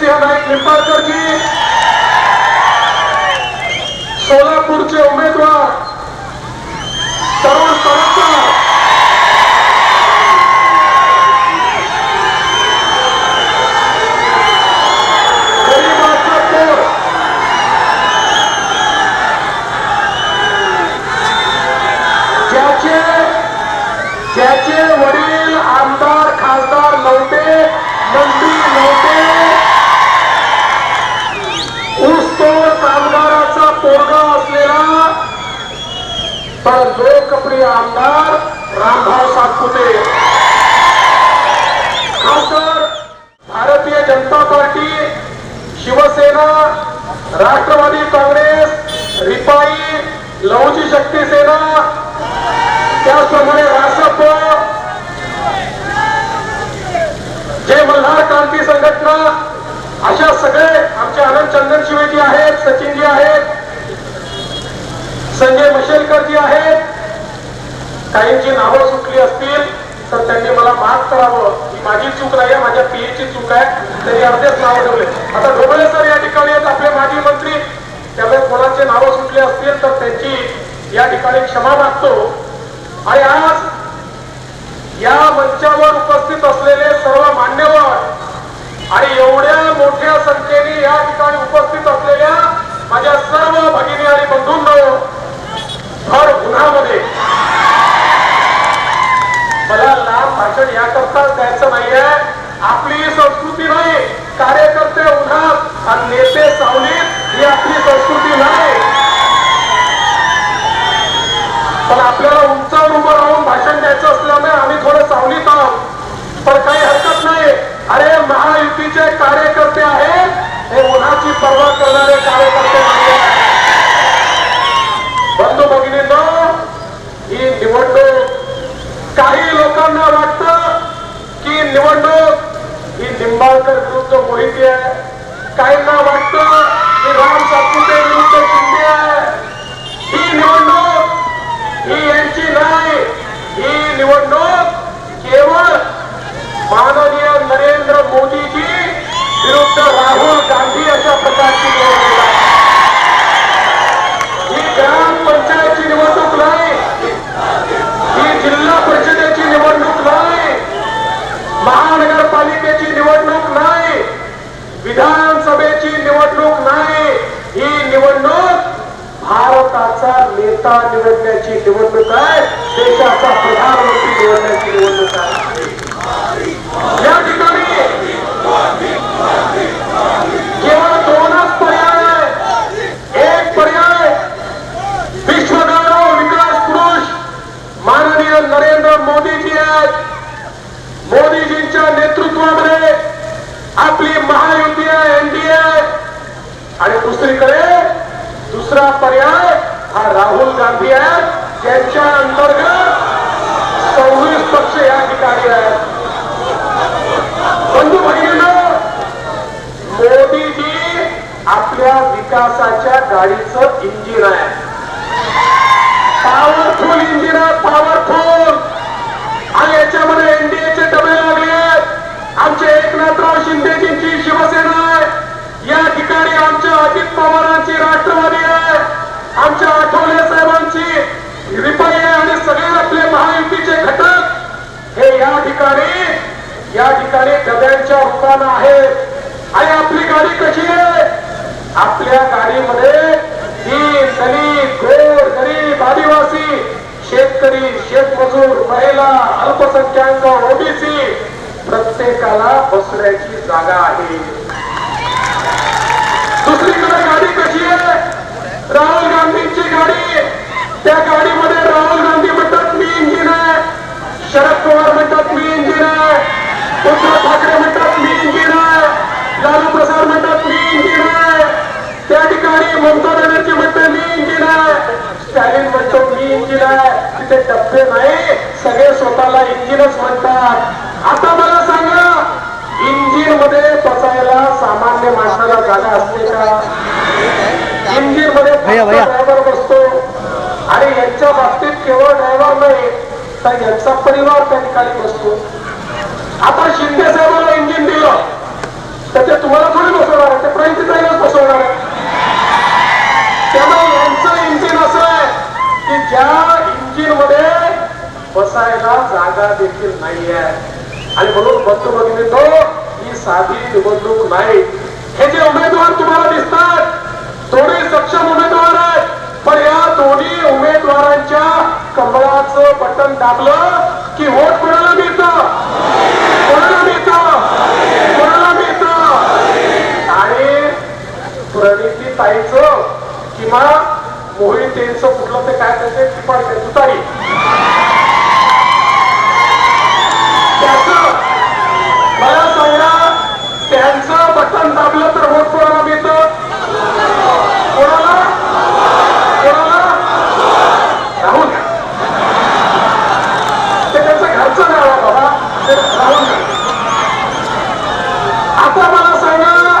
रणजित सिंह नाईक निंबाळकरजी सोलापूरचे उमेदवार. तरुण तडकर त्याचे वडील आमदार खासदार लवटे मंत्री लवटे लोकप्रिय आमदार रामभाऊ सातपुते. खासदार भारतीय जनता पार्टी शिवसेना राष्ट्रवादी काँग्रेस रिपाई लवची शक्ती सेना त्याचप्रमाणे रासप जे मल्हार क्रांती संघटना अशा सगळे आमचे आनंद चंदन शिवेजी आहेत सचिनजी आहेत काहींची नावं सुटली असतील तर त्यांनी मला माफ करावं. ही माझी चूक नाही आहे माझ्या पीएची चूक आहे. त्यांनी अर्धेच नावं ठेवले. आता ढोबळे सर या ठिकाणी आहेत आपले माजी मंत्री. त्यामुळे कोणाचे नावं सुटले असतील तर त्यांची या ठिकाणी क्षमा मागतो. आणि आज या मंचावर उपस्थित असलेले सर्व मान्यवर आणि एवढ्या मोठ्या संख्येने या ठिकाणी उपस्थित असलेल्या माझ्या सर्व भगिनी आणि बंधूंनो भर गुन्हामध्ये मला लांब भाषण याकरताच द्यायचं नाहीये. आपली संस्कृती नाही. कार्यकर्ते उन्हात आणि नेते सावलीत ही आपली संस्कृती नाही. पण आपल्याला उंचावर उभं राहून भाषण द्यायचं असल्यामुळे आम्ही थोडं सावलीत आहोत. पण काही हरकत नाही. अरे महायुतीचे कार्यकर्ते आहेत. हे उन्हाची पर्वा करणारे कार्यकर्ते नाही बंधू भगिनी ही निवडणूक काही लोकांना वाटतं की निवडणूक ही निंबाळकर विरुद्ध मोहिती आहे काहींना वाटतं की राम सातपुते विरुद्ध शिंदे आहे ही निवडणूक ही यांची नाही ही निवडणूक केवळ माननीय नरेंद्र मोदीजी विरुद्ध राहुल गांधी अशा प्रकारची निवडणूक आहे ही ग्रामपंचायतची निवडणूक नाही ही जिल्हा परिषदेची निवडणूक नाही महानगरपालिकेची निवडणूक नाही विधानसभेची निवडणूक नाही ही निवडणूक देशाचा नेता निवडण्याची निवडणूक आहे. देशाचा प्रधानमंत्री निवडण्याची निवडणूक आहे. या ठिकाणी केवळ दोनच पर्याय आहे. एक पर्याय विश्वगौरव विकास पुरुष माननीय नरेंद्र मोदीजी आहेत. मोदीजींच्या नेतृत्वामध्ये आपली महायुती आहे एनडीए आणि दुसरीकडे दुसरा पर्याय हा राहुल गांधी आहे. त्यांच्या अंतर्गत सव्वीस पक्ष या ठिकाणी आहेत बंधू भगिनीनं मोदीजी आपल्या विकासाच्या गाडीचं इंजिन आहे. पॉवरफुल इंजिन आहे पॉवरफुल आणि याच्यामध्ये एनडीएचे डबे लागले आमचे एकनाथराव शिंदेजींची शिवसेना आहे. या ठिकाणी आमच्या अजित पवारांची राष्ट्रवादी आहे. आमच्या आठवले साहेबांची रिपाई आणि सगळे आपले महायुतीचे घटक हे या ठिकाणी या ठिकाणी डब्यांच्या रूपानं आहेत. आणि आपली गाडी कशी आहे? आपल्या गाडीमध्ये दीन दलित गोर गरीब आदिवासी शेतकरी शेतमजूर महिला अल्पसंख्याक ओबीसी प्रत्येकाला बसण्याची जागा आहे दुसरीकडे गाडी कशी आहे राहुल गांधींची गाडी त्या गाडीमध्ये राहुल गांधी म्हणतात मी इंजिन आहे शरद पवार म्हणतात मी इंजिन आहे उद्धव ठाकरे म्हणतात मी इंजिन आहे लालू प्रसाद म्हणतात मी इंजिन आहे त्या ठिकाणी ममता बॅनर्जी म्हणते मी इंजिन आहे. स्टॅलिन म्हणतो मी इंजिन आहे. तिथे डब्बे नाही. सगळे स्वतःला इंजिनच म्हणतात. आता मला सांगा इंजिनमध्ये बसायला सामान्य माणसाला जागा असते का? इंजिनमध्ये. ड्रायव्हर बसतो. आणि यांच्या बाबतीत केवळ ड्रायव्हर नाही तर यांचा परिवार त्या ठिकाणी बसतो. आता शिंदे साहेबांना इंजिन दिलं. तर ते तुम्हाला थोडी बसवणार ते ते प्रणितीताईलाच बसवणार त्यामुळे यांचं इंजिन असं आहे की ज्या इंजिनमध्ये बसायला जागा देखील नाही आहे. आणि म्हणून बंधू भगिनी तो ही साधी निवडणूक नाही. हे जे उमेदवार तुम्हाला दिसतात थोडे सक्षम उमेदवार आहेत. पण या दोन्ही उमेदवारांच्या कमळाचं बटन दाबलं की वोट कोणाला मिळतं कोणाला मिळतं कोणाला मिळतं आणि प्रणिती ताईचं किंवा मोहितेचं कुठलं ते काय त्याचे टिपाड ते तुतारी त्याचं मला सांगा त्यांचं दाबलं तर वोट कोणाला मिळतं? कोणाला? कोणाला? राहुल ते त्याचं घरचं नाव आहे बाबा. ते राहुल आता मला सांगा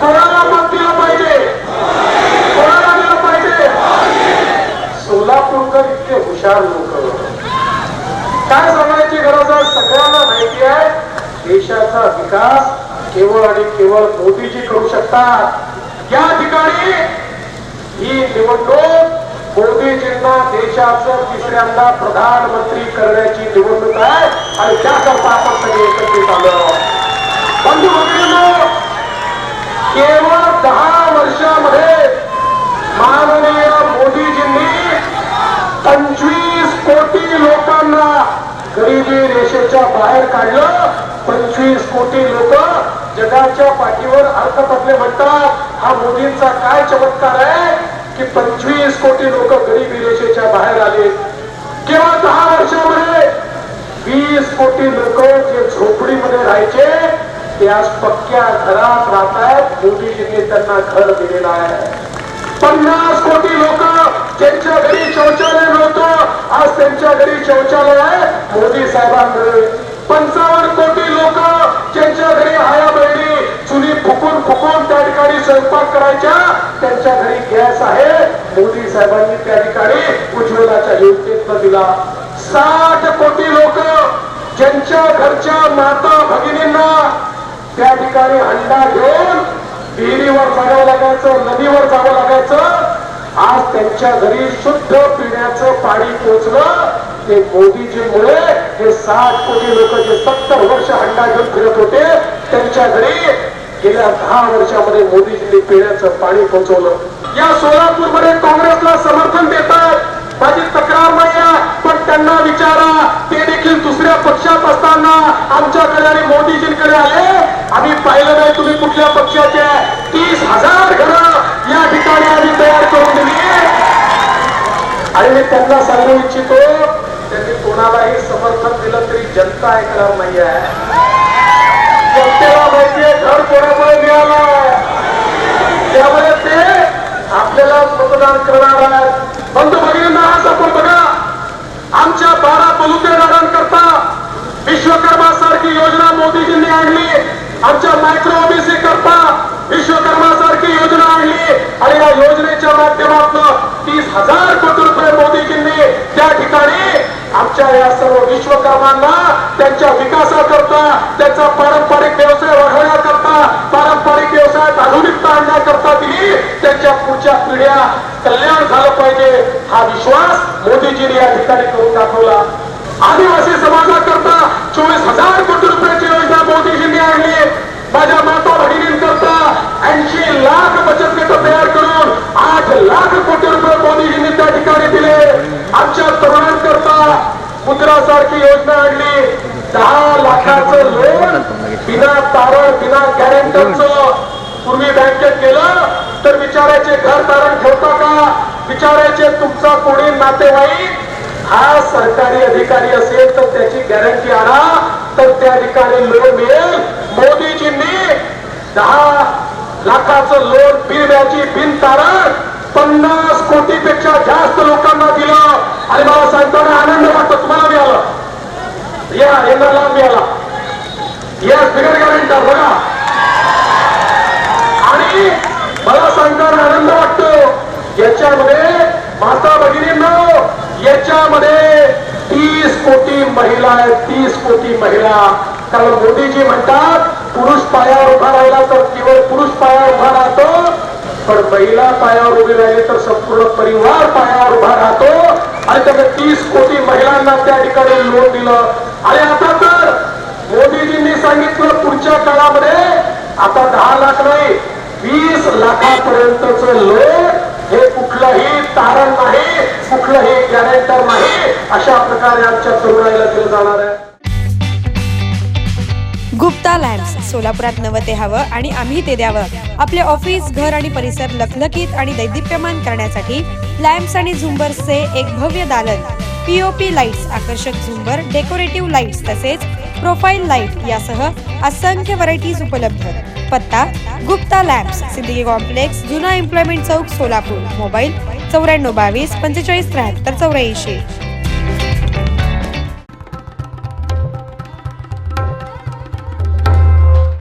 कोणाला मत दिलं पाहिजे? कोणाला दिलं पाहिजे? सोलापूरकर इतके हुशार लोक. काय सांगायची गरज आहे? सगळ्यांना माहिती आहे देशाचा विकास केवळ आणि केवळ मोदीजी करू शकतात. या ठिकाणी ही निवडणूक मोदीजींना देशाचं तिसऱ्यांदा प्रधानमंत्री करण्याची निवडणूक आहे आणि त्याकरता आपण सगळे एकत्रित आलो बंधू केवळ दहा वर्षामध्ये माननीय मोदीजींनी पंचवीस कोटी लोकांना गरिबी रेषेच्या बाहेर काढलं. पंचवीस कोटी लोक जगाच्या पाठीवर अर्थतज्ञ म्हणतात हा मोदींचा काय चमत्कार आहे की पंचवीस कोटी लोक गरिबी रेषेच्या बाहेर आले. केवळ दहा वर्षामध्ये वीस कोटी लोक जे झोपडीमध्ये राहायचे ते आज पक्क्या घरात राहत आहेत. मोदीजींनी त्यांना घर दिलेलं आहे. पन्नास कोटी लोक ज्यांच्या घरी शौचालय नव्हतं आज त्यांच्या घरी शौचालय आहे. मोदी साहेबांना पंचावन्न कोटी लोक ज्यांच्या घरी हाया बैरी चुली फुकून फुकून त्या ठिकाणी स्वयंपाक करायच्या त्यांच्या घरी गॅस आहे मोदी साहेबांनी त्या ठिकाणी उज्ज्वलाच्या केला साठ कोटी लोक ज्यांच्या घरच्या माता भगिनींना त्या ठिकाणी अंडा घेऊन विहिरीवर जावं लागायचं नदीवर जावं लागायचं आज त्यांच्या घरी शुद्ध पिण्याचं पाणी पोचलं ते मोदीजीमुळे हे साठ कोटी लोक जे सत्तर वर्ष अंडा घेऊन फिरत होते त्यांच्या घरी गेल्या दहा वर्षामध्ये मोदीजींनी पिण्याचं पाणी पोहोचवलं. या सोलापूरमध्ये काँग्रेसला समर्थन देतात. माझी तक्रार नाही त्यांना विचारा. ते देखील दुसऱ्या पक्षात असताना आमच्याकडे आणि मोदीजींकडे आले. आम्ही पाहिलं नाही तुम्ही कुठल्या पक्षाचे. तीस हजार घरं या ठिकाणी आम्ही तयार करून दिली. आणि मी त्यांना सांगू इच्छितो त्यांनी कोणालाही समर्थन दिलं तरी जनता ऐकणार नाही आहे जनतेला माहितीये घर कोणामुळे मिळालं त्यामुळे ते आपल्याला मतदान करणार आहेत. बंधू भगिनींना आज आपण बघा. आमच्या बारा बलुतेदारांकरता विश्वकर्मा सारखी योजना मोदीजींनी आणली. आमच्या मायक्रो ओबीसी करता विश्वकर्मा सारखी योजना आणली. आणि या योजनेच्या माध्यमातून तीस हजार कोटी रुपये मोदीजींनी त्या ठिकाणी आमच्या या सर्व विश्वकर्मांना त्यांच्या विकासाकरता त्यांचा पारंपरिक व्यवसाय वाढवण्याकरता पारंपरिक व्यवसायात आधुनिकता आणण्याकरता त्यांच्या पुढच्या पिढ्या कल्याण झालं पाहिजे हा विश्वास मोदीजींनी या ठिकाणी करून दाखवला. आदिवासी समाजाकरता चोवीस हजार कोटी रुपयाची योजना मोदीजींनी आणली. माझ्या माता भगिनींकरता ऐंशी लाख बचत गट तयार करून आठ लाख कोटी रुपये मोदीजींनी त्या ठिकाणी दिले. आमच्या तरुणांकरता मुद्रा सारखी योजना आणली. दहा लाखाचं लोन बिना तारण बिना गॅरेंटरचं पूर्वी बँकेत केलं. तर घर तारण ठेवता का? विचारायचे तुमचा कोणी नातेवाईक? हा सरकारी अधिकारी असेल तर त्याची गॅरंटी आणा. तर त्या ठिकाणी लोन मिळेल. मोदीजींनी दहा लाखाचं लोन बिरव्याची बिन तारण पन्नास कोटीपेक्षा जास्त लोकांना दिलं. आणि मला सांगताना आनंद वाटतो. तुम्हाला मिळालं. या यांना लाभ मिळाला. या बिगर गॅरंटर बघा आणि मला सांगताना आनंद वाटतो याच्यामध्ये माता भगिनींना याच्यामध्ये तीस आहे तीस कोटी महिला. कारण मोदीजी म्हणतात पुरुष पायावर उभा राहिला तर केवळ पुरुष पायावर उभा राहतो पण महिला पायावर उभी राहिली तर संपूर्ण परिवार पायावर उभा राहतो. आणि त्याने तीस कोटी महिलांना त्या ठिकाणी लोन दिलं. आणि आता तर मोदीजींनी सांगितलं पुढच्या काळामध्ये आता दहा लाख नाही वीस लाखापर्यंतच लोन हे कुठलंही तारण नाही कुठलंही गॅरेंटर नाही अशा प्रकारे आमच्या तरुणाईला दिलं जाणार आहे. गुप्ता लॅम्प्स सोलापुरात नवं ते हवं आणि आम्ही ते द्यावं. आपले ऑफिस घर आणि परिसर लखलखीत आणि दैदिप्यमान करण्यासाठी लॅम्प्स आणि झुंबर्सचे एक भव्य दालन. पीओपी लाईट्स आकर्षक झुंबर डेकोरेटिव्ह लाईट्स तसेच प्रोफाईल लाइट यासह असंख्य व्हरायटीज उपलब्ध. पत्ता गुप्ता लॅब्स सिद्दीकी कॉम्प्लेक्स जुना एम्प्लॉयमेंट चौक सोलापूर मोबाईल चौऱ्याण्णव बावीस पंचेचाळीस त्र्याहत्तर चौऱ्याऐंशी.